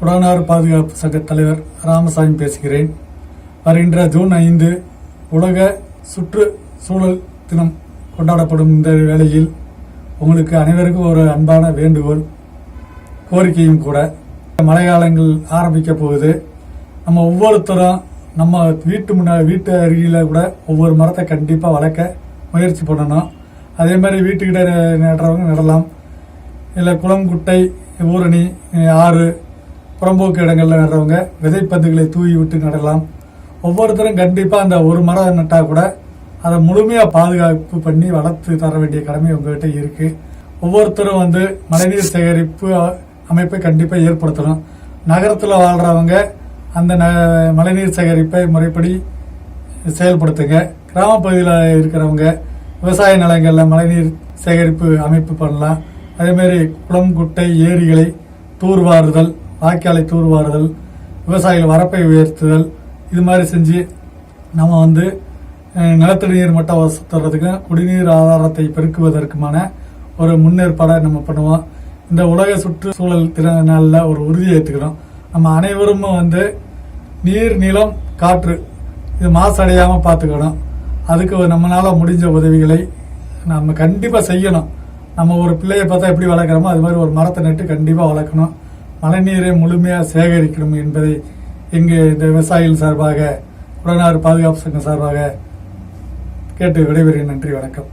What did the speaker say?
குடானார் பாதுகாப்பு சங்க தலைவர் ராமசாமி பேசுகிறேன். வருகின்ற ஜூன் ஐந்து உலக சுற்றுச்சூழல் தினம் கொண்டாடப்படும் இந்த வேளையில் உங்களுக்கு அனைவருக்கும் ஒரு அன்பான வேண்டுகோள் கோரிக்கையும் கூட. மழைக்காலங்கள் ஆரம்பிக்க போகுது. நம்ம ஒவ்வொருத்தரும் நம்ம வீட்டு முன்ன வீட்டு அருகில கூட ஒவ்வொரு மரத்தை கண்டிப்பாக வளர்க்க முயற்சி பண்ணணும். அதே மாதிரி வீட்டுக்கிட்ட நடுறவங்க நடலாம். இல்லை குளம் குட்டை ஊரணி ஆறு புறம்போக்கு இடங்களில் நடுறவங்க விதைப்பந்துகளை தூவி விட்டு நடலாம். ஒவ்வொருத்தரும் கண்டிப்பாக அந்த ஒரு மரம் நட்டால் கூட அதை முழுமையாக பாதுகாப்பு பண்ணி வளர்த்து தர வேண்டிய கடமை உங்ககிட்ட இருக்கு. ஒவ்வொருத்தரும் வந்து மழைநீர் சேகரிப்பு அமைப்பை கண்டிப்பாக ஏற்படுத்தணும். நகரத்தில் வாழ்கிறவங்க அந்த ந- மழைநீர் சேகரிப்பை முறைப்படி செயல்படுத்துங்க. கிராமப்பகுதியில் இருக்கிறவங்க விவசாய நிலங்களில் மழைநீர் சேகரிப்பு அமைப்பு பண்ணலாம். அதேமாரி குளம் குட்டை ஏரிகளை தூர்வாறுதல் வாய்க்காலை தூர்வாறுதல் விவசாயிகள் வரப்பை உயர்த்துதல் இது மாதிரி செஞ்சு நம்ம வந்து நிலத்தடி நீர் மட்டம் வசத்துறதுக்கும் குடிநீர் ஆதாரத்தை பெருக்குவதற்குமான ஒரு முன்னேற்பாடை நம்ம பண்ணுவோம். இந்த உலக சுற்றுச்சூழல் திறனால நாளில் ஒரு உறுதியை ஏற்றுக்கிறோம் நம்ம அனைவரும் வந்து நீர் நிலம் காற்று இது மாசடையாமல் பார்த்துக்கணும். அதுக்கு நம்மளால் முடிஞ்ச உதவிகளை நம்ம கண்டிப்பாக செய்யணும். நம்ம ஒரு பிள்ளையை பார்த்தா எப்படி வளர்க்குறோமோ அது மாதிரி ஒரு மரத்தை நட்டு கண்டிப்பாக வளர்க்கணும். மழைநீரை முழுமையாக சேகரிக்கணும் என்பதை இங்கு இந்த விவசாயிகள் சார்பாக உடனாறு பாதுகாப்பு சங்கம் சார்பாக கேட்டு விடைபெறுகிறேன். நன்றி வணக்கம்.